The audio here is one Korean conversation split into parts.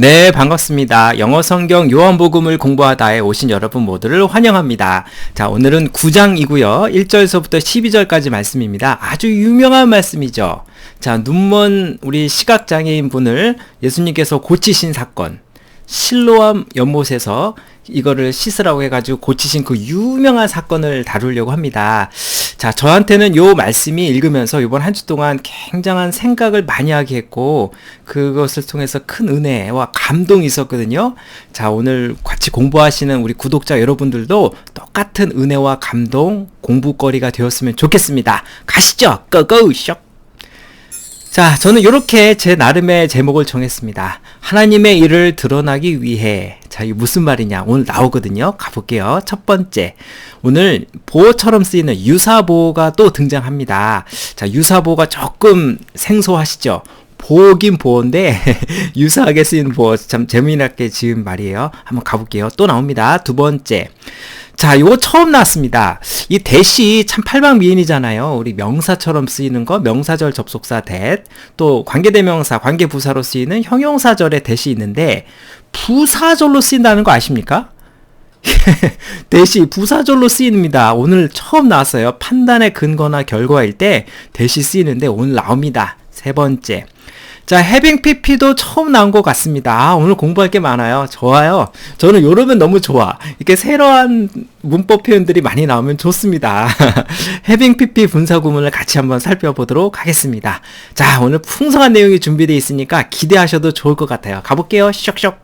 네, 반갑습니다. 영어 성경 요한복음을 공부하다에 오신 여러분 모두를 환영합니다. 자, 오늘은 9장이고요. 1절서부터 12절까지 말씀입니다. 아주 유명한 말씀이죠. 자, 눈먼 우리 시각장애인 분을 예수님께서 고치신 사건. 실로암 연못에서 이거를 씻으라고 해가지고 고치신 그 유명한 사건을 다루려고 합니다. 자, 저한테는 요 말씀이 읽으면서 이번 한 주 동안 굉장한 생각을 많이 하게 했고, 그것을 통해서 큰 은혜와 감동이 있었거든요. 자, 오늘 같이 공부하시는 우리 구독자 여러분들도 똑같은 은혜와 감동, 공부거리가 되었으면 좋겠습니다. 가시죠! 고고! 숍! 자, 저는 이렇게 제 나름의 제목을 정했습니다. 하나님의 일을 드러나기 위해. 자, 이게 무슨 말이냐? 오늘 나오거든요. 가볼게요. 첫 번째. 오늘 보호처럼 쓰이는 유사보호가 또 등장합니다. 자, 유사보호가 조금 생소하시죠? 보긴 보호인데 유사하게 쓰이는 보호 참 재미나게 지은 말이에요. 한번 가볼게요. 또 나옵니다. 두 번째. 자, 요거 처음 나왔습니다. 이 대시 참 팔방미인이잖아요. 우리 명사처럼 쓰이는 거, 명사절 접속사 대, 또 관계대명사, 관계부사로 쓰이는 형용사절의 대시 있는데, 부사절로 쓰인다는 거 아십니까? 대시 부사절로 쓰입니다. 오늘 처음 나왔어요. 판단의 근거나 결과일 때 대시 쓰이는데 오늘 나옵니다. 세 번째. 자, 해빙 PP도 처음 나온 것 같습니다. 아, 오늘 공부할 게 많아요. 좋아요. 저는 요러면 너무 좋아. 이렇게 새로운 문법 표현들이 많이 나오면 좋습니다. 해빙 PP 분사 구문을 같이 한번 살펴보도록 하겠습니다. 자, 오늘 풍성한 내용이 준비되어 있으니까 기대하셔도 좋을 것 같아요. 가볼게요. 쇽쇽.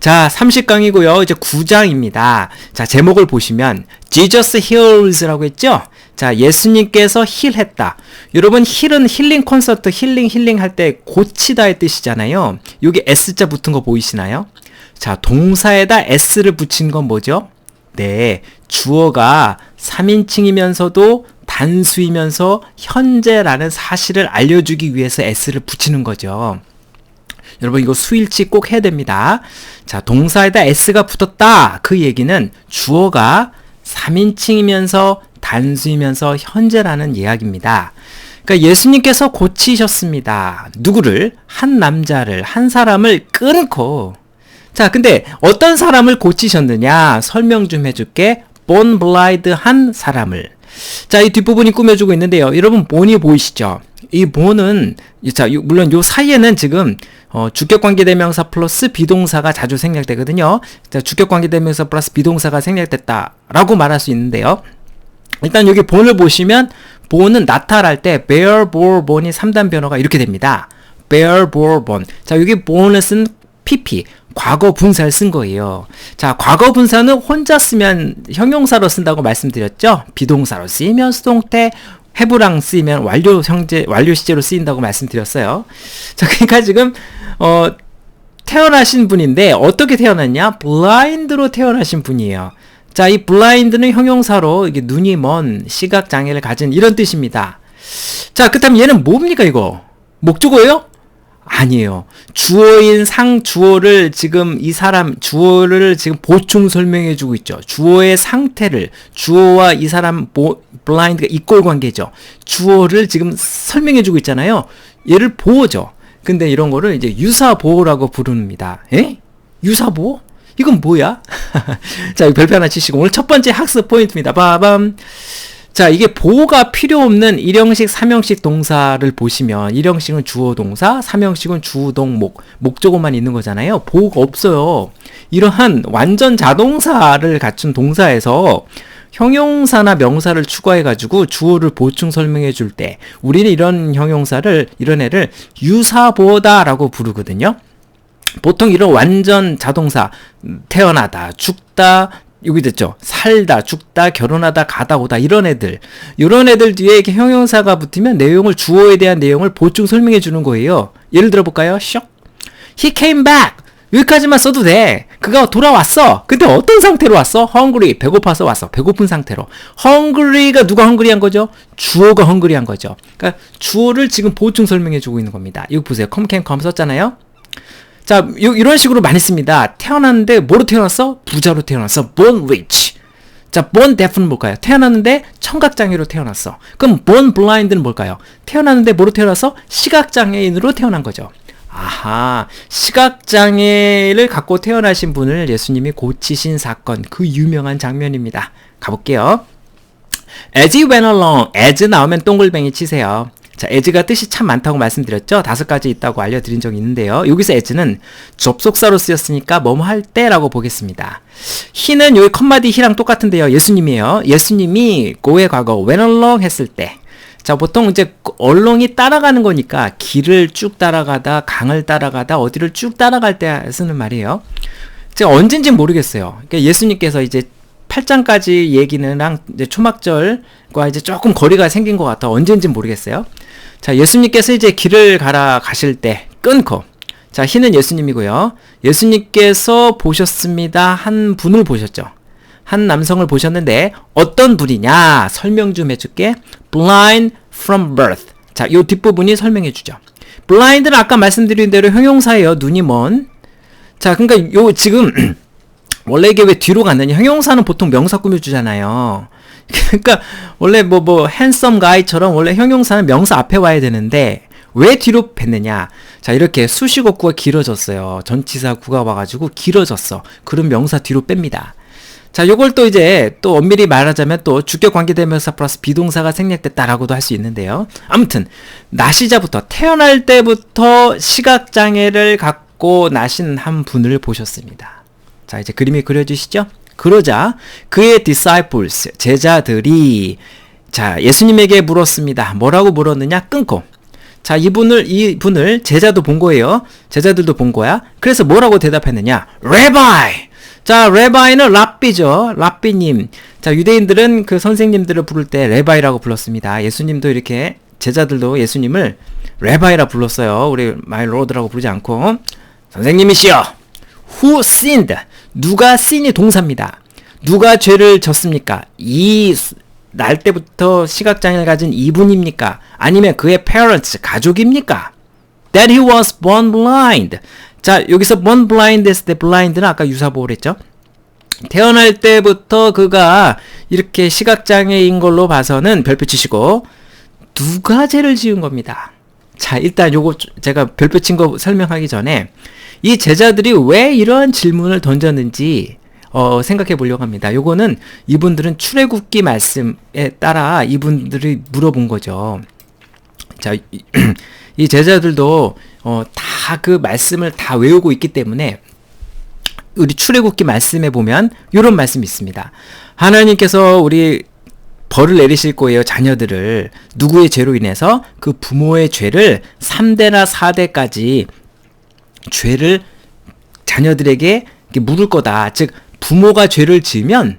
자, 30강이고요. 이제 9장입니다. 자, 제목을 보시면 Jesus heals라고 했죠? 자, 예수님께서 힐했다. 여러분, 힐은 힐링 콘서트, 힐링, 힐링 할 때 고치다의 뜻이잖아요. 여기 S자 붙은 거 보이시나요? 자, 동사에다 S를 붙인 건 뭐죠? 네, 주어가 3인칭이면서도 단수이면서 현재라는 사실을 알려주기 위해서 S를 붙이는 거죠. 여러분 이거 수일치 꼭 해야 됩니다. 자, 동사에다 s가 붙었다. 그 얘기는 주어가 3인칭이면서 단수이면서 현재라는 이야기입니다. 그러니까 예수님께서 고치셨습니다. 누구를? 한 남자를, 한 사람을 끊고. 자, 근데 어떤 사람을 고치셨느냐? 설명 좀 해줄게. 본 블라이드 한 사람을. 자, 이 뒷부분이 꾸며주고 있는데요. 여러분, 본이 보이시죠? 이 본은, 자, 물론 요 사이에는 지금, 어, 주격관계대명사 플러스 비동사가 자주 생략되거든요. 자, 주격관계대명사 플러스 비동사가 생략됐다라고 말할 수 있는데요. 일단 여기 본을 보시면 본은 나타날 때 bear, bore, bone이 3단 변화가 이렇게 됩니다. bear, bore, bone. 자, 여기 bone을 쓴 pp, 과거 분사를 쓴 거예요. 자, 과거 분사는 혼자 쓰면 형용사로 쓴다고 말씀드렸죠? 비동사로 쓰이면 수동태, 해부랑 쓰이면 완료 형제, 완료 시제로 쓰인다고 말씀드렸어요. 자, 그러니까 지금, 어, 태어나신 분인데, 어떻게 태어났냐? 블라인드로 태어나신 분이에요. 자, 이 블라인드는 형용사로 이게 눈이 먼 시각 장애를 가진 이런 뜻입니다. 자, 그렇다면 얘는 뭡니까 이거? 목적어예요? 아니에요. 주어인 상 주어를 지금 이 사람 주어를 지금 보충 설명해 주고 있죠. 주어의 상태를 주어와 이 사람 보, 블라인드가 이꼴 관계죠. 주어를 지금 설명해 주고 있잖아요. 얘를 보호죠. 근데 이런 거를 이제 유사 보호라고 부릅니다. 에? 유사 보호? 이건 뭐야? 자, 별표 하나 치시고 오늘 첫 번째 학습 포인트입니다. 빠밤. 자, 이게 보호가 필요 없는 일형식, 삼형식 동사를 보시면 일형식은 주어 동사, 삼형식은 주 동 목, 목적어만 있는 거잖아요. 보호가 없어요. 이러한 완전 자동사를 갖춘 동사에서 형용사나 명사를 추가해 가지고 주어를 보충 설명해 줄 때 우리는 이런 형용사를 이런 애를 유사보다라고 부르거든요. 보통 이런 완전 자동사 태어나다, 죽다, 여기 됐죠. 살다, 죽다, 결혼하다, 가다, 오다 이런 애들. 이런 애들 뒤에 이렇게 형용사가 붙으면 내용을 주어에 대한 내용을 보충 설명해 주는 거예요. 예를 들어 볼까요? 쇽. He came back. 여기까지만 써도 돼. 그가 돌아왔어. 근데 어떤 상태로 왔어? hungry. 배고파서 왔어. 배고픈 상태로. hungry가 누가 hungry한 거죠? 주어가 hungry한 거죠. 그러니까 주어를 지금 보충 설명해 주고 있는 겁니다. 이거 보세요. come can come 썼잖아요. 자, 요, 이런 식으로 많이 씁니다. 태어났는데 뭐로 태어났어? 부자로 태어났어. born rich. 자, born deaf는 뭘까요? 태어났는데 청각장애로 태어났어. 그럼 born blind는 뭘까요? 태어났는데 뭐로 태어났어? 시각장애인으로 태어난 거죠. 아하. 아하, 시각장애를 갖고 태어나신 분을 예수님이 고치신 사건, 그 유명한 장면입니다. 가볼게요. as he went along, as 나오면 동글뱅이 치세요. 자, as가 뜻이 참 많다고 말씀드렸죠? 다섯 가지 있다고 알려드린 적이 있는데요. 여기서 as는 접속사로 쓰였으니까 뭐뭐 할 때라고 보겠습니다. he는 여기 컴마디 he랑 똑같은데요. 예수님이에요. 예수님이 고의 과거 went along 했을 때. 자, 보통 이제 얼렁이 따라가는 거니까 길을 쭉 따라가다, 강을 따라가다, 어디를 쭉 따라갈 때 쓰는 말이에요. 제가 언젠지 모르겠어요. 그러니까 예수님께서 이제 8장까지 얘기는랑 이제 초막절과 이제 조금 거리가 생긴 것 같아. 언젠지 모르겠어요. 자, 예수님께서 이제 길을 가라 가실 때 끊고 자, 희는 예수님이고요. 예수님께서 보셨습니다. 한 분을 보셨죠. 한 남성을 보셨는데 어떤 분이냐 설명 좀 해줄게. blind from birth. 자, 요 뒷부분이 설명해 주죠. blind는 아까 말씀드린 대로 형용사예요. 눈이 먼. 자, 그러니까 요 지금 원래 이게 왜 뒤로 갔느냐? 형용사는 보통 명사 꾸며주잖아요. 그러니까 원래 뭐뭐 뭐 handsome guy처럼 원래 형용사는 명사 앞에 와야 되는데 왜 뒤로 뺐느냐? 자 이렇게 수식어 구가 길어졌어요. 전치사 구가 와가지고 길어졌어. 그럼 명사 뒤로 뺍니다. 자, 요걸 또 이제 또 엄밀히 말하자면 또 주격 관계대명사 플러스 비동사가 생략됐다라고도 할 수 있는데요. 아무튼 나시자부터 태어날 때부터 시각 장애를 갖고 나신 한 분을 보셨습니다. 자, 이제 그림이 그려지시죠? 그러자 그의 disciples 제자들이 자, 예수님에게 물었습니다. 뭐라고 물었느냐? 끊고 자, 이분을, 이분을 제자도 본 거예요. 제자들도 본 거야. 그래서 뭐라고 대답했느냐? 레바이! 자, 레바이는 랍비죠. 랍비님. 자, 유대인들은 그 선생님들을 부를 때 레바이라고 불렀습니다. 예수님도 이렇게 제자들도 예수님을 레바이라 불렀어요. 우리 마이 로드라고 부르지 않고. 선생님이시여. Who sinned? 누가 sin이 동사입니다. 누가 죄를 졌습니까? 이 날 때부터 시각장애를 가진 이분입니까? 아니면 그의 parents, 가족입니까? That he was born blind. 자, 여기서 born blind 했을 때 blind는 아까 유사보호를 했죠? 태어날 때부터 그가 이렇게 시각장애인 걸로 봐서는 별표 치시고 누가 죄를 지은 겁니다. 자, 일단 요거 제가 별표 친 거 설명하기 전에 이 제자들이 왜 이런 질문을 던졌는지 어, 생각해 보려고 합니다. 요거는 이분들은 출애굽기 말씀에 따라 이분들이 물어본 거죠. 자, 이, 이 제자들도 어, 다 그 말씀을 다 외우고 있기 때문에 우리 출애굽기 말씀에 보면 이런 말씀이 있습니다. 하나님께서 우리 벌을 내리실 거예요. 자녀들을 누구의 죄로 인해서 그 부모의 죄를 3대나 4대까지 죄를 자녀들에게 물을 거다. 즉 부모가 죄를 지으면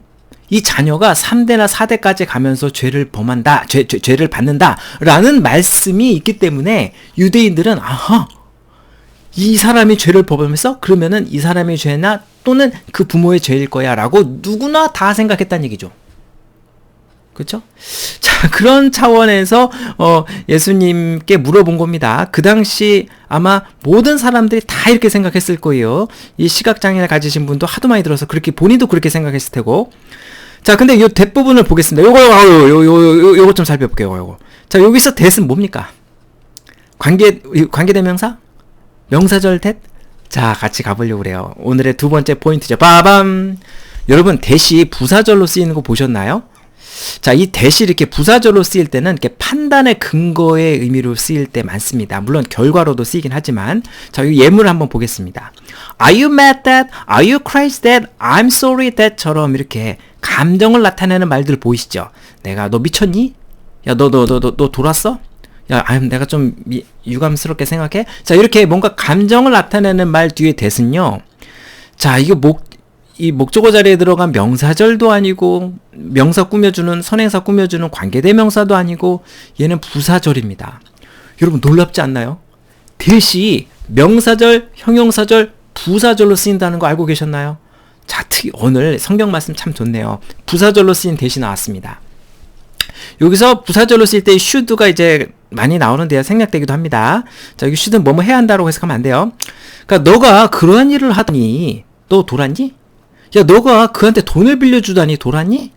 이 자녀가 3대나 4대까지 가면서 죄를 범한다, 죄, 죄, 죄 를 받는다, 라는 말씀이 있기 때문에 유대인들은, 아하, 이 사람이 죄를 범하면서 그러면은 이 사람의 죄나 또는 그 부모의 죄일 거야 라고 누구나 다 생각했다는 얘기죠. 그렇죠? 자, 그런 차원에서 어 예수님께 물어본 겁니다. 그 당시 아마 모든 사람들이 다 이렇게 생각했을 거예요. 이 시각 장애를 가지신 분도 하도 많이 들어서 그렇게 본인도 그렇게 생각했을 테고. 자, 근데 요 대부분을 보겠습니다. 요거 요요 요 요거 좀 살펴볼게요. 요거. 자, 여기서 대은 뭡니까? 관계 관계대명사? 명사절 대? 자, 같이 가보려고 그래요. 오늘의 두 번째 포인트죠. 빠밤. 여러분, 대시 부사절로 쓰이는 거 보셨나요? 자, 이 대시 이렇게 부사절로 쓰일 때는 이렇게 판단의 근거의 의미로 쓰일 때 많습니다. 물론 결과로도 쓰이긴 하지만 자, 이 예문을 한번 보겠습니다. Are you mad that? Are you crazy that? I'm sorry that처럼 이렇게 감정을 나타내는 말들 보이시죠? 내가 너 미쳤니? 야, 너 너 너 너 너 돌았어? 야, 아, 내가 좀 미, 유감스럽게 생각해? 자, 이렇게 뭔가 감정을 나타내는 말 뒤에 대은요. 자, 이거 목, 이 목적어 자리에 들어간 명사절도 아니고 명사 꾸며주는 선행사 꾸며주는 관계대명사도 아니고 얘는 부사절입니다. 여러분 놀랍지 않나요? 대시 명사절, 형용사절, 부사절로 쓰인다는 거 알고 계셨나요? 자, 특히 오늘 성경 말씀 참 좋네요. 부사절로 쓰인 대시 나왔습니다. 여기서 부사절로 쓰일 때 should가 이제 많이 나오는데요. 생략되기도 합니다. 자, 여기 should는 뭐뭐 해야 한다고 해석하면 안 돼요. 그러니까 너가 그러한 일을 하더니 너 돌았니? 야, 너가 그한테 돈을 빌려주다니 돌았니?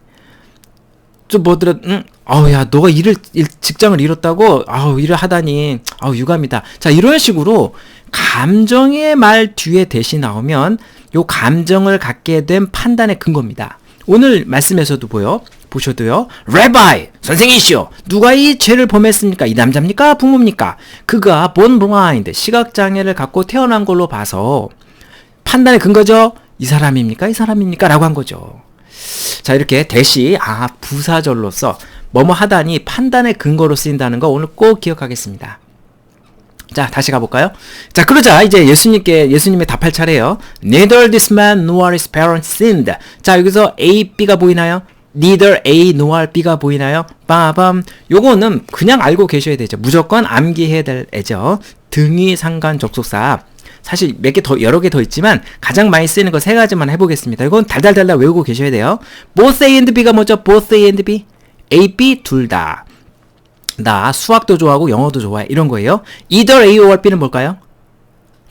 좀 뭐더라, 응? 아우, 야, 너가 일을, 일, 직장을 잃었다고? 아우, 일을 하다니. 아우, 유감이다. 자, 이런 식으로 감정의 말 뒤에 대시 나오면 요 감정을 갖게 된 판단의 근거입니다. 오늘 말씀에서도 보여 보셔도요. 레바이 선생이시여 누가 이 죄를 범했습니까? 이 남자입니까? 부모입니까? 그가 본 블라인드 시각 장애를 갖고 태어난 걸로 봐서 판단의 근거죠. 이 사람입니까? 이 사람입니까? 라고 한 거죠. 자, 이렇게 대시, 아, 부사절로서 뭐뭐 하다니 판단의 근거로 쓰인다는 거 오늘 꼭 기억하겠습니다. 자, 다시 가볼까요? 자, 그러자 이제 예수님께, 예수님의 답할 차례예요. Neither this man nor his parents sinned. 자, 여기서 A, B가 보이나요? Neither A nor B가 보이나요? 빠밤. 요거는 그냥 알고 계셔야 되죠. 무조건 암기해야 될 애죠. 등위 상관 접속사. 사실 몇 개 더, 여러 개 더 있지만 가장 많이 쓰이는 거 세 가지만 해보겠습니다. 이건 달달달달 외우고 계셔야 돼요. both A and B가 뭐죠? both A and B. A, B 둘 다. 나 수학도 좋아하고 영어도 좋아해. 이런 거예요. either A or B는 뭘까요?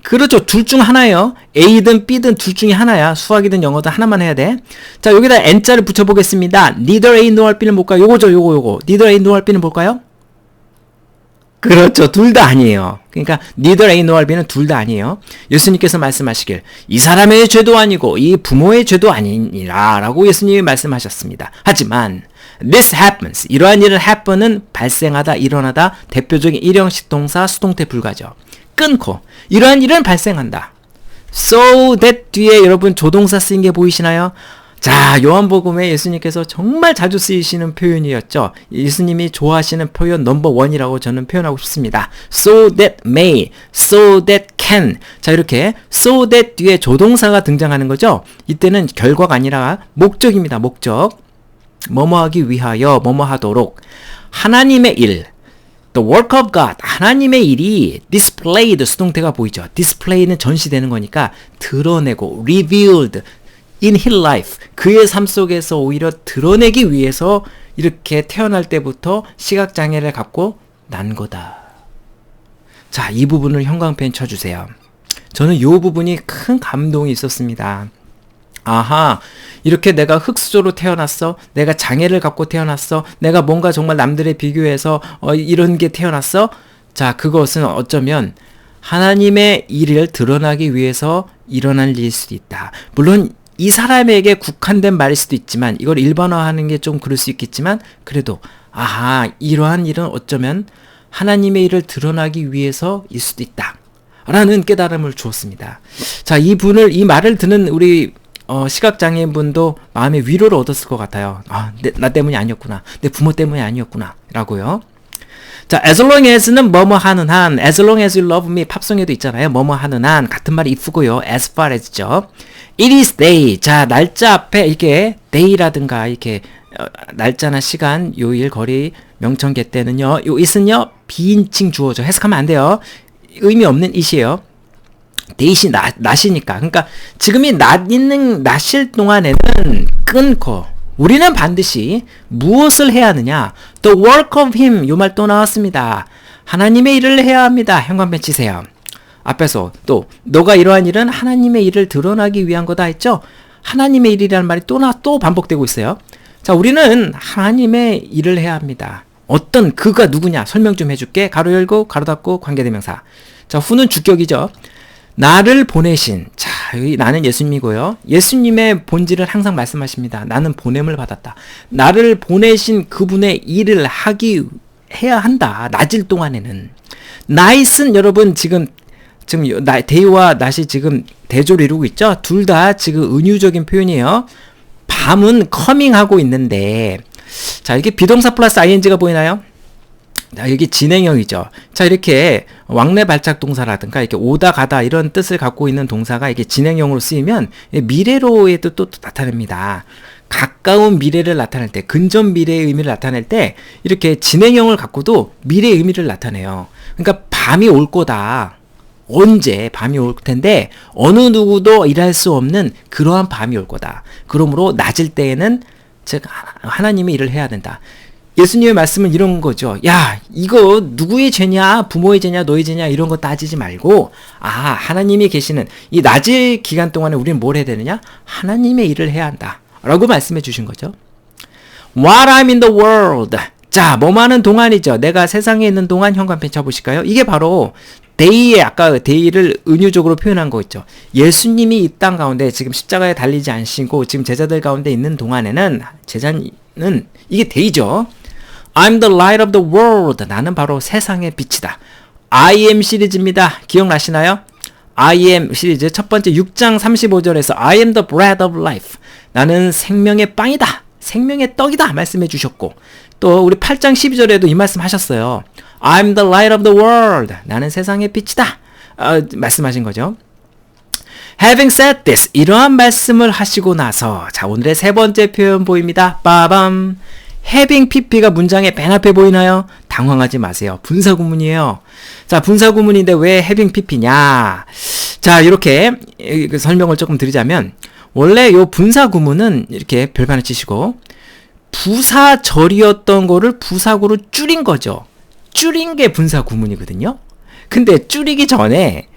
그렇죠. 둘 중 하나예요. A든 B든 둘 중에 하나야. 수학이든 영어든 하나만 해야 돼. 자, 여기다 N자를 붙여보겠습니다. neither A nor B는 뭘까요? 요거죠, 요거, 요거. neither A nor B는 뭘까요? 그렇죠. 둘 다 아니에요. 그러니까 neither A nor B는 둘 다 아니에요. 예수님께서 말씀하시길 이 사람의 죄도 아니고 이 부모의 죄도 아니니라 라고 예수님이 말씀하셨습니다. 하지만 this happens 이러한 일은 happen은 발생하다 일어나다 대표적인 일형식 동사 수동태 불가죠. 끊고 이러한 일은 발생한다. so that 뒤에 여러분 조동사 쓰인 게 보이시나요? 자, 요한복음에 예수님께서 정말 자주 쓰이시는 표현이었죠. 예수님이 좋아하시는 표현 넘버 원이라고 저는 표현하고 싶습니다. so that may, so that can. 자, 이렇게 so that 뒤에 조동사가 등장하는 거죠. 이때는 결과가 아니라 목적입니다. 목적. 뭐뭐 하기 위하여, 뭐뭐 하도록. 하나님의 일. The work of God. 하나님의 일이 displayed 수동태가 보이죠. display는 전시되는 거니까 드러내고 revealed in his life. 그의 삶 속에서 오히려 드러내기 위해서 이렇게 태어날 때부터 시각 장애를 갖고 난 거다. 자, 이 부분을 형광펜 쳐 주세요. 저는 이 부분이 큰 감동이 있었습니다. 아하, 이렇게 내가 흑수저로 태어났어? 내가 장애를 갖고 태어났어? 내가 뭔가 정말 남들에 비교해서 어, 이런 게 태어났어? 자, 그것은 어쩌면 하나님의 일을 드러나기 위해서 일어난 일일 수도 있다. 물론 이 사람에게 국한된 말일 수도 있지만 이걸 일반화하는 게 좀 그럴 수 있겠지만 그래도 아하 이러한 일은 어쩌면 하나님의 일을 드러나기 위해서일 수도 있다. 라는 깨달음을 주었습니다. 자, 이 분을, 이 말을 듣는 우리, 어, 시각장애인분도 마음의 위로를 얻었을 것 같아요. 아, 내, 나 때문이 아니었구나. 내 부모 때문이 아니었구나. 라고요. 자, as long as는 뭐뭐 하는 한, as long as you love me 팝송에도 있잖아요. 뭐뭐 하는 한, 같은 말이 if고요. as far as죠. It is day. 자, 날짜 앞에 이렇게 day라든가 이렇게 어, 날짜나 시간, 요일, 거리, 명청 개때는요. 요 it은요. 비인칭 주어죠. 해석하면 안 돼요. 의미 없는 it이에요. 데이시 낮, 낮이니까. 그러니까 지금이 낮 있는 낮일 동안에는 끊고 우리는 반드시 무엇을 해야 하느냐? The work of him. 요 말 또 나왔습니다. 하나님의 일을 해야 합니다. 현관펜 치세요. 앞에서 또 너가 이러한 일은 하나님의 일을 드러나기 위한 거다 했죠? 하나님의 일이라는 말이 또나 또 반복되고 있어요. 자, 우리는 하나님의 일을 해야 합니다. 어떤 그가 누구냐 설명 좀 해줄게. 가로 열고 가로 닫고 관계대명사. 자, 후는 주격이죠. 나를 보내신 자 나는 예수님이고요. 예수님의 본질을 항상 말씀하십니다. 나는 보냄을 받았다. 나를 보내신 그분의 일을 하기 해야 한다. 낮일 동안에는 나잇은 여러분 지금 지금 나, 데이와 낮이 지금 대조를 이루고 있죠. 둘 다 지금 은유적인 표현이에요. 밤은 커밍하고 있는데 자 이게 비동사 플러스 ing가 보이나요? 자, 여기 진행형이죠. 자, 이렇게 왕래 발작 동사라든가 이렇게 오다 가다 이런 뜻을 갖고 있는 동사가 이게 진행형으로 쓰이면 미래로의 뜻도 나타냅니다. 가까운 미래를 나타낼 때, 근전 미래의 의미를 나타낼 때 이렇게 진행형을 갖고도 미래의 의미를 나타내요. 그러니까 밤이 올 거다. 언제 밤이 올 텐데 어느 누구도 일할 수 없는 그러한 밤이 올 거다. 그러므로 낮을 때에는 즉 하나님의 일을 해야 된다. 예수님의 말씀은 이런 거죠. 야, 이거 누구의 죄냐, 부모의 죄냐, 너의 죄냐 이런 거 따지지 말고 아, 하나님이 계시는 이 낮의 기간 동안에 우리는 뭘 해야 되느냐? 하나님의 일을 해야 한다. 라고 말씀해 주신 거죠. While I'm in the world. 자, 뭐 많은 동안이죠. 내가 세상에 있는 동안 현관펜 쳐보실까요? 이게 바로 데이에 아까 데이를 은유적으로 표현한 거 있죠. 예수님이 이 땅 가운데 지금 십자가에 달리지 않으시고 지금 제자들 가운데 있는 동안에는 제자는 이게 데이죠. I'm the light of the world. 나는 바로 세상의 빛이다. I am 시리즈입니다. 기억나시나요? I am 시리즈 첫 번째 6장 35절에서 I am the bread of life. 나는 생명의 빵이다. 생명의 떡이다. 말씀해 주셨고 또 우리 8장 12절에도 이 말씀 하셨어요. I'm the light of the world. 나는 세상의 빛이다. 어, 말씀하신 거죠. Having said this, 이러한 말씀을 하시고 나서 자 오늘의 세 번째 표현 보입니다. 빠밤. Having pp가 문장의 맨 앞에 보이나요? 당황하지 마세요. 분사구문이에요. 자, 분사구문인데 왜 having pp냐? 자, 이렇게 그 설명을 조금 드리자면 원래 요 분사구문은 이렇게 별반을 치시고 부사절이었던 거를 부사구로 줄인 거죠. 줄인 게 분사 구문이거든요. 근데 줄이기 전에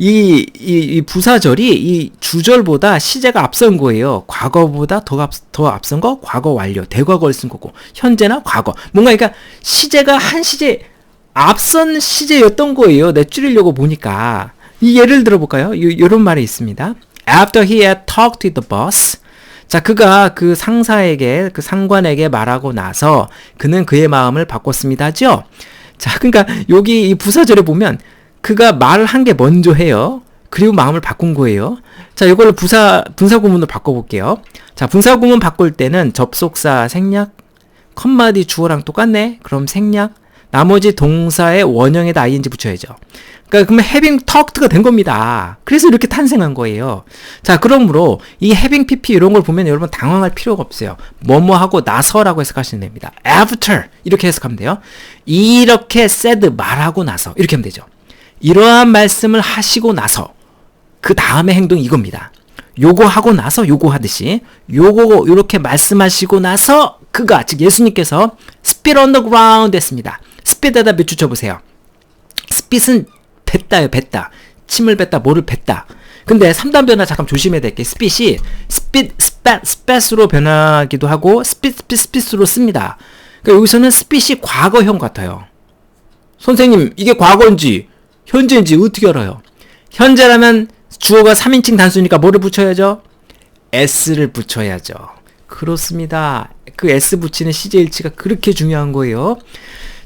이, 이, 이, 부사절이 이 주절보다 시제가 앞선 거예요. 과거보다 더, 앞, 더 앞선 거, 과거 완료, 대과거를 쓴 거고, 현재나 과거. 뭔가 그러니까 시제가 한 시제, 앞선 시제였던 거예요. 내 줄이려고 보니까. 이 예를 들어볼까요? 요, 요런 말이 있습니다. After he had talked with the boss, 자, 그가 그 상사에게, 그 상관에게 말하고 나서 그는 그의 마음을 바꿨습니다죠? 자, 그러니까 여기 이 부사절에 보면 그가 말을 한 게 먼저 해요. 그리고 마음을 바꾼 거예요. 자, 이걸로 부사 분사 구문으로 바꿔 볼게요. 자, 분사 구문 바꿀 때는 접속사 생략 컴마디 주어랑 똑같네. 그럼 생략 나머지 동사의 원형에다 ing 붙여야죠. 그러니까 그러면 having talked가 된 겁니다. 그래서 이렇게 탄생한 거예요. 자, 그러므로 이 having pp 이런 걸 보면 여러분 당황할 필요가 없어요. 뭐뭐 하고 나서라고 해석하시면 됩니다. after 이렇게 해석하면 돼요. 이렇게 said 말하고 나서 이렇게 하면 되죠. 이러한 말씀을 하시고 나서 그 다음의 행동이 이겁니다. 요거 하고 나서 요거 하듯이 요거 이렇게 말씀하시고 나서 그가 즉 예수님께서 on the ground 했습니다. spit에다 몇줄 쳐보세요. spit은 뱉다요, 뱉다. 침을 뱉다, 뭐를 뱉다. 근데 3단 변화 잠깐 조심해야 될게 spit이 spit, spat, spat으로 변하기도 하고 spit, spit, spit으로 씁니다. 그러니까 여기서는 spit이 과거형 같아요. 선생님, 이게 과거인지 현재인지 어떻게 알아요? 현재라면 주어가 3인칭 단수니까 뭐를 붙여야죠? s를 붙여야죠. 그렇습니다. 그 s 붙이는 시제 일치가 그렇게 중요한 거예요.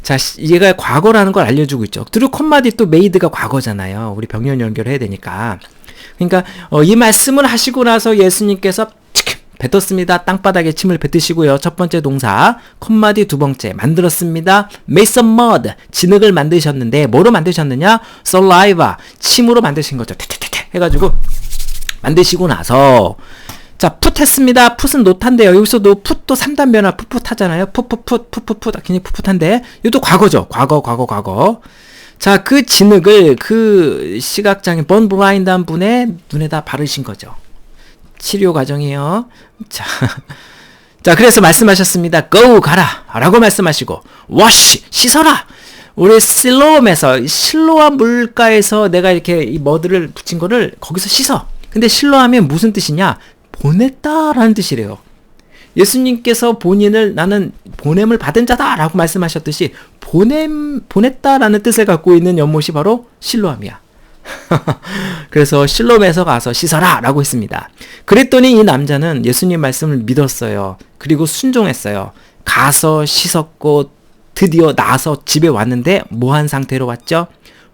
자, 얘가 과거라는 걸 알려주고 있죠. 드루 콤마디 또 메이드가 과거잖아요. 우리 병렬 연결해야 되니까. 그러니까 어, 이 말씀을 하시고 나서 예수님께서 뱉었습니다. 땅바닥에 침을 뱉으시고요. 첫 번째 동사, 콤마디 두 번째, 만들었습니다. made some mud, 진흙을 만드셨는데, 뭐로 만드셨느냐? saliva, 침으로 만드신 거죠. 퇴퇴퇴퇴 해가지고, 만드시고 나서, 자, 풋 했습니다. 풋은 노탄데요. 여기서도 풋도 3단 변화 풋풋 하잖아요. 풋풋풋, 풋풋풋, 굉장히 풋풋한데, 이것도 과거죠. 과거, 과거, 과거. 자, 그 진흙을 그 시각장애 번 블라인드한 분의 눈에다 바르신 거죠. 치료 과정이에요. 자, 자, 그래서 말씀하셨습니다. go 가라 라고 말씀하시고 wash 씻어라. 우리 실로암에서 실로암 물가에서 내가 이렇게 이 머드를 붙인 거를 거기서 씻어. 근데 실로암이 무슨 뜻이냐? 보냈다라는 뜻이래요. 예수님께서 본인을 나는 보냄을 받은 자다라고 말씀하셨듯이 보냄 보냈다라는 뜻을 갖고 있는 연못이 바로 실로암이야. 그래서 실롬에서 가서 씻어라 라고 했습니다. 그랬더니 이 남자는 예수님 말씀을 믿었어요. 그리고 순종했어요. 가서 씻었고 드디어 나서 집에 왔는데 뭐한 상태로 왔죠?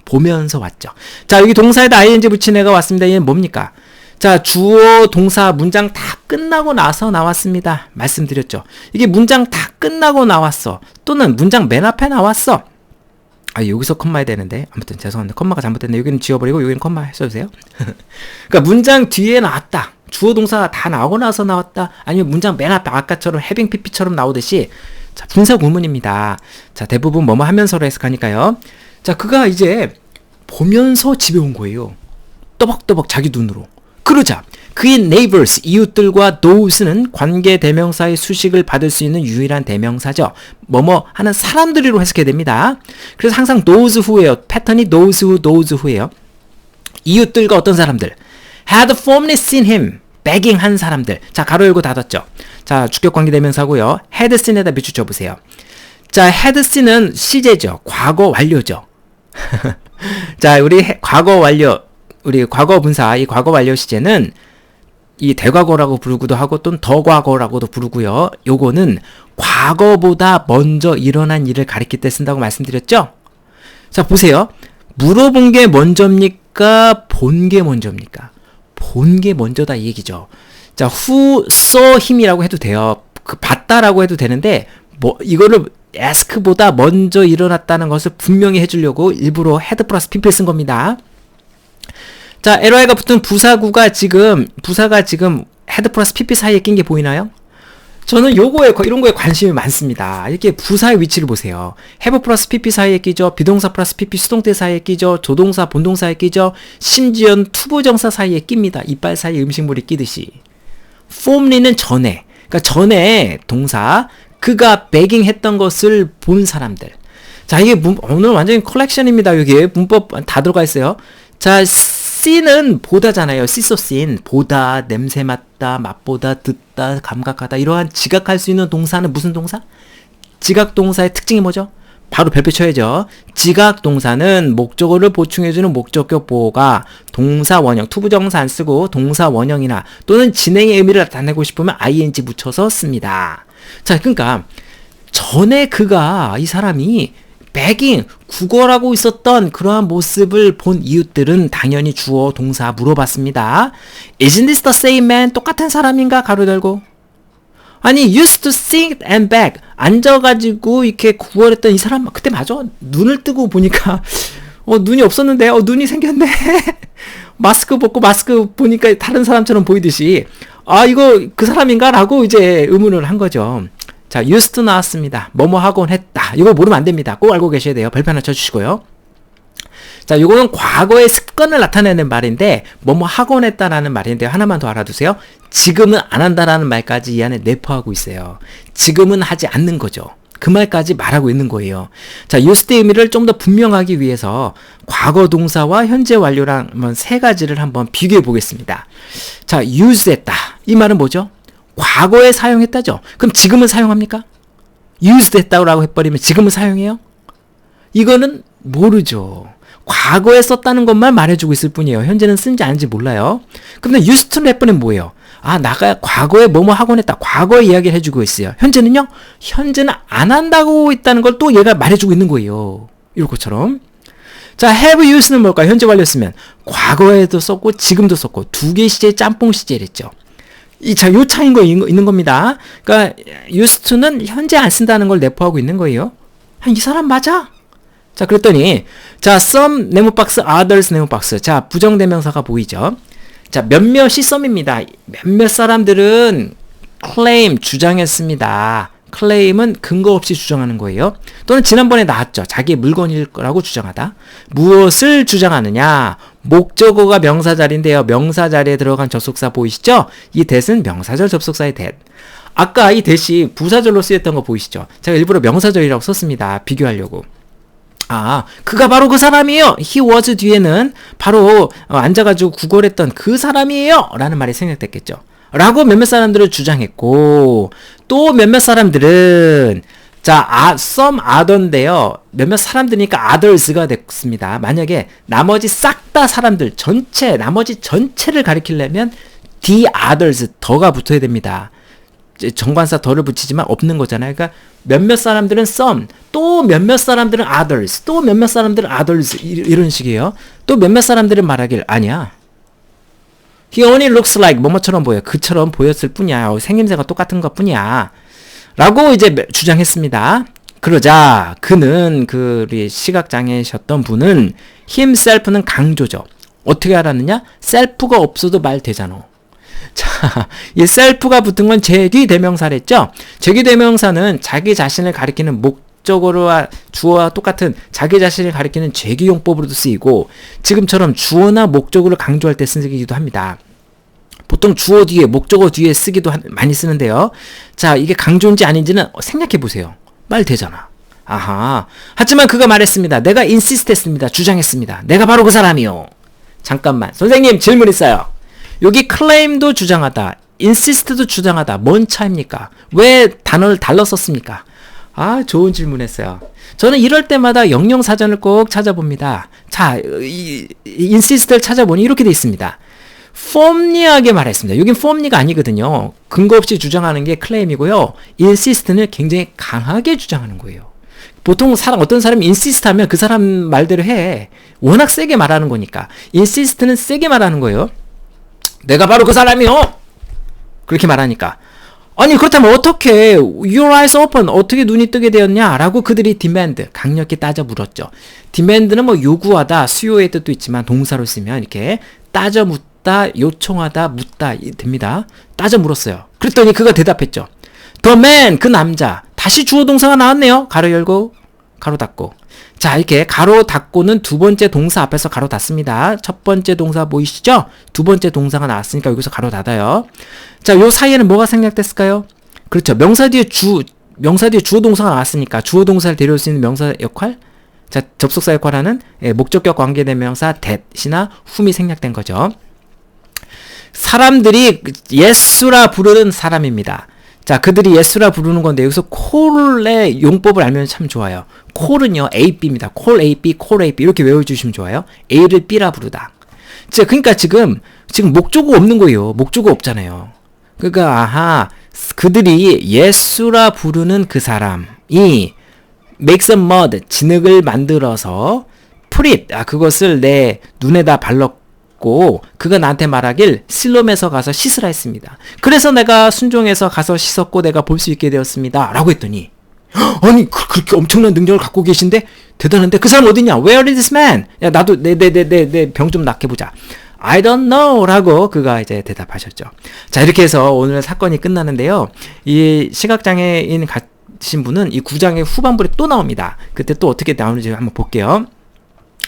보면서 왔죠. 자, 여기 동사에다 ing 붙인 애가 왔습니다. 얘는 뭡니까? 자, 주어, 동사, 문장 다 끝나고 나서 나왔습니다. 말씀드렸죠. 이게 문장 다 끝나고 나왔어. 또는 문장 맨 앞에 나왔어. 아, 여기서 컴마 해야 되는데. 아무튼 죄송한데, 컴마가 잘못됐네. 여기는 지워버리고, 여기는 컴마 해줘주세요. 그러니까 문장 뒤에 나왔다. 주어 동사가 다 나오고 나서 나왔다. 아니면 문장 맨 앞에 아까처럼 해빙 PP처럼 나오듯이. 자, 분사 구문입니다. 자, 대부분 뭐뭐 하면서로 해석하니까요. 자, 그가 이제 보면서 집에 온 거예요. 또박또박 자기 눈으로. 그러자 그의 neighbors 이웃들과 those는 관계 대명사의 수식을 받을 수 있는 유일한 대명사죠. 뭐뭐 하는 사람들이로 해석해야 됩니다. 그래서 항상 those who예요. 패턴이 those who, those who예요. 이웃들과 어떤 사람들 had formerly seen him begging 한 사람들. 자, 가로 열고 닫았죠. 자, 주격 관계 대명사고요. had seen에다 밑줄 쳐 보세요. 자, had seen은 시제죠. 과거 완료죠. 자, 우리 해- 과거 완료, 우리 과거 분사, 이 과거 완료 시제는 이 대과거라고 부르기도 하고 또는 더과거라고도 부르고요. 요거는 과거보다 먼저 일어난 일을 가리킬 때 쓴다고 말씀드렸죠? 자, 보세요. 물어본 게 먼저입니까? 본 게 먼저입니까? 본 게 먼저다 이 얘기죠. 자, who saw him이라고 해도 돼요. 그 봤다라고 해도 되는데 뭐 이거를 ask보다 먼저 일어났다는 것을 분명히 해주려고 일부러 head 플러스 pp를 쓴 겁니다. 자, LY가 붙은 부사구가 지금 부사가 지금 헤드 플러스 PP 사이에 낀 게 보이나요? 저는 요거에 거- 이런 거에 관심이 많습니다. 이렇게 부사의 위치를 보세요. have 플러스 PP 사이에 끼죠. 비동사 플러스 PP 수동태 사이에 끼죠. 조동사 본동사에 끼죠. 심지어는 투부정사 사이에 낍니다. 이빨 사이에 음식물이 끼듯이. formly는 전에. 그러니까 전에 동사 그가 begging 했던 것을 본 사람들. 자, 이게 문, 오늘 완전히 컬렉션입니다. 여기에 문법 다 들어가 있어요. 자, C는 보다잖아요. seen. 보다, 냄새 맡다, 맛보다, 듣다, 감각하다. 이러한 지각할 수 있는 동사는 무슨 동사? 지각 동사의 특징이 뭐죠? 바로 별표 쳐야죠. 지각 동사는 목적어를 보충해주는 목적격 보호가 동사 원형, 투부정사 안 쓰고 동사 원형이나 또는 진행의 의미를 나타내고 싶으면 ing 붙여서 씁니다. 자, 그러니까 전에 그가 이 사람이 begging 구걸하고 있었던 그러한 모습을 본 이웃들은 당연히 주어 동사 물어봤습니다. Isn't this the same man? 똑같은 사람인가? 가로 열고 아니 used to sit and beg 앉아가지고 이렇게 구걸했던 이 사람 그때 맞아 눈을 뜨고 보니까 어 눈이 없었는데 어 눈이 생겼네 마스크 벗고 마스크 보니까 다른 사람처럼 보이듯이 아 이거 그 사람인가라고 이제 의문을 한 거죠. 자 used 나왔습니다. 뭐뭐 하곤 했다. 이거 모르면 안 됩니다. 꼭 알고 계셔야 돼요. 별표 하나 쳐주시고요. 자, 요거는 과거의 습관을 나타내는 말인데, 뭐뭐 하곤 했다라는 말인데, 하나만 더 알아두세요. 지금은 안 한다라는 말까지 이 안에 내포하고 있어요. 지금은 하지 않는 거죠. 그 말까지 말하고 있는 거예요. 자, 요스트의 의미를 좀 더 분명하기 위해서 과거 동사와 현재 완료랑 한번 세 가지를 한번 비교해 보겠습니다. 자, use 했다. 이 말은 뭐죠? 과거에 사용했다죠. 그럼 지금은 사용합니까? used 했다고 해버리면 지금은 사용해요? 이거는 모르죠. 과거에 썼다는 것만 말해주고 있을 뿐이에요. 현재는 쓴지 아닌지 몰라요. 근데 used to를 해버리면 뭐예요? 아, 나가 과거에 뭐뭐 하곤 했다. 과거에 이야기를 해주고 있어요. 현재는요? 현재는 안 한다고 있다는 걸 또 얘가 말해주고 있는 거예요. 이럴 것처럼. 자, have use는 뭘까요? 현재 완료 쓰면 과거에도 썼고 지금도 썼고 두개 시제 짬뽕 시제랬죠. 이, 자, 요 차이인 거 있는, 겁니다. 그러니까 to는 현재 안 쓴다는 걸 내포하고 있는 거예요. 아, 이 사람 맞아? 자, 그랬더니 자, some 네모 박스, others 네모 박스. 자, 부정대명사가 보이죠? 자, 몇몇이 some입니다. 몇몇 사람들은 claim 주장했습니다. claim은 근거 없이 주장하는 거예요. 또는 지난번에 나왔죠. 자기 물건일 거라고 주장하다. 무엇을 주장하느냐? 목적어가 명사 자리인데요. 명사 자리에 들어간 접속사 보이시죠? 이 that은 명사절 접속사의 that. 아까 이 that이 부사절로 쓰였던 거 보이시죠? 제가 일부러 명사절이라고 썼습니다. 비교하려고. 아, 그가 바로 그 사람이에요. He was 뒤에는 바로 어, 앉아가지고 구걸했던 그 사람이에요. 라는 말이 생략됐겠죠. 라고 몇몇 사람들은 주장했고, 또 몇몇 사람들은, 자, 아, some other인데요. 몇몇 사람들이니까 others가 됐습니다. 만약에 나머지 싹 다 사람들, 전체, 나머지 전체를 가리키려면 the others, 더가 붙어야 됩니다. 정관사 덜을 붙이지만 없는 거잖아요. 그러니까 몇몇 사람들은 some, 또 몇몇 사람들은 others, 또 몇몇 사람들은 others 이- 이런 식이에요. 또 몇몇 사람들은 말하길 아니야. He only looks like 뭐뭐처럼 보여. 그처럼 보였을 뿐이야. 어, 생김새가 똑같은 것 뿐이야. 라고 이제 매- 주장했습니다. 그러자 그는 그 우리 시각장애셨던 분은 himself는 강조죠. 어떻게 알았느냐? 셀프가 없어도 말 되잖아. 자, 이 셀프가 붙은 건 제귀대명사랬죠? 제귀대명사는 자기 자신을 가리키는 목적어와 주어와 똑같은 자기 자신을 가리키는 제귀용법으로도 쓰이고 지금처럼 주어나 목적어를 강조할 때 쓰기도 합니다. 보통 주어 뒤에 목적어 뒤에 쓰기도 한- 많이 쓰는데요. 자, 이게 강조인지 아닌지는 생략해 보세요. 말 되잖아. 아하. 하지만 그가 말했습니다. 내가 인시스트 했습니다. 주장했습니다. 내가 바로 그 사람이요. 잠깐만. 선생님 질문 있어요. 여기 claim도 주장하다, insist도 주장하다. 뭔 차입니까? 왜 단어를 달러 썼습니까? 아, 좋은 질문 했어요. 저는 이럴 때마다 영영 사전을 꼭 찾아봅니다. 자, 이, 이 insist를 찾아보니 이렇게 돼 있습니다. 폼리하게 말했습니다. 여긴 폼리가 아니거든요. 근거 없이 주장하는 게 클레임이고요. insist는 굉장히 강하게 주장하는 거예요. 보통 사람 어떤 사람이 insist 하면 그 사람 말대로 해. 워낙 세게 말하는 거니까. insist는 세게 말하는 거예요. 내가 바로 그 사람이요. 그렇게 말하니까. 아니 그렇다면 어떻게 your eyes open 어떻게 눈이 뜨게 되었냐라고 그들이 demand 강력히 따져 물었죠. demand는 뭐 요구하다 수요의 뜻도 있지만 동사로 쓰면 이렇게 따져 묻 다 요청하다 묻다 이- 됩니다. 따져 물었어요. 그랬더니 그가 대답했죠. the man 그 남자 다시 주어 동사가 나왔네요. 가로 열고 가로 닫고 자 이렇게 가로 닫고는 두 번째 동사 앞에서 가로 닫습니다. 첫 번째 동사 보이시죠? 두 번째 동사가 나왔으니까 여기서 가로 닫아요. 자, 요 사이에는 뭐가 생략됐을까요? 그렇죠. 명사 뒤에 주, 명사 뒤에 주어 동사가 나왔으니까 주어 동사를 데려올 수 있는 명사 역할? 자, 접속사 역할하는 예, 목적격 관계대명사 that이나 whom이 생략된 거죠. 사람들이 예수라 부르는 사람입니다. 자, 그들이 예수라 부르는 건데 여기서 콜의 용법을 알면 참 좋아요. 콜은요, A, B입니다. 콜 A, B, 콜 A, B 이렇게 외워 주시면 좋아요. A를 B라 부르다. 자, 그러니까 지금 지금 목조가 없는 거예요. 목조가 없잖아요. 그러니까 아하 그들이 예수라 부르는 그 사람이 make some mud 진흙을 만들어서 it 아 그것을 내 눈에다 발랐 고 그가 나한테 말하길 실롬에서 가서 씻으라 했습니다. 그래서 내가 순종해서 가서 씻었고 내가 볼 수 있게 되었습니다 라고 했더니 아니 그, 그렇게 엄청난 능력을 갖고 계신데 대단한데 그 사람 어디냐? Where is this man? 야 나도 내 내 내 내 내 병 좀 낫게 보자. I don't know라고 그가 이제 대답하셨죠. 자 이렇게 해서 오늘 사건이 끝나는데요. 이 시각장애인 가신 분은 이 구장의 후반부에 또 나옵니다. 그때 또 어떻게 나오는지 한번 볼게요.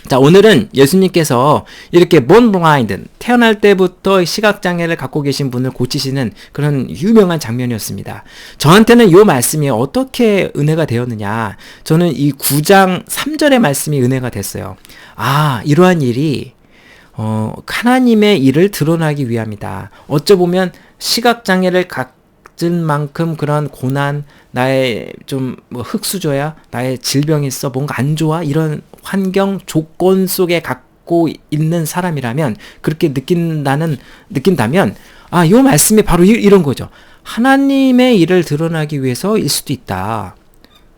자, 오늘은 예수님께서 이렇게 born blind, 태어날 때부터 시각장애를 갖고 계신 분을 고치시는 그런 유명한 장면이었습니다. 저한테는 이 말씀이 어떻게 은혜가 되었느냐. 저는 이 9장 3절의 말씀이 은혜가 됐어요. 아, 이러한 일이 어, 하나님의 일을 드러나기 위함이다. 어쩌보면 시각장애를 갖 은 만큼 그런 고난, 나의 좀 뭐 흙수저야, 나의 질병이 있어, 뭔가 안 좋아, 이런 환경, 조건 속에 갖고 있는 사람이라면, 그렇게 느낀다는, 느낀다면, 아, 요 말씀이 바로 이, 이런 거죠. 하나님의 일을 드러나기 위해서일 수도 있다.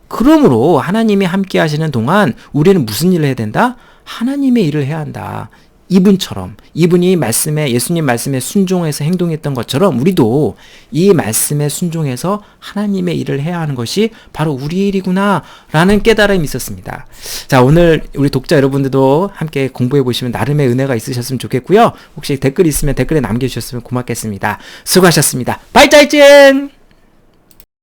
그러므로 하나님이 함께 하시는 동안 우리는 무슨 일을 해야 된다? 하나님의 일을 해야 한다. 이분처럼 이분이 말씀에 예수님 말씀에 순종해서 행동했던 것처럼 우리도 이 말씀에 순종해서 하나님의 일을 해야 하는 것이 바로 우리 일이구나라는 깨달음이 있었습니다. 자, 오늘 우리 독자 여러분들도 함께 공부해 보시면 나름의 은혜가 있으셨으면 좋겠고요. 혹시 댓글 있으면 댓글에 남겨 주셨으면 고맙겠습니다. 수고하셨습니다. 바이짜이찐!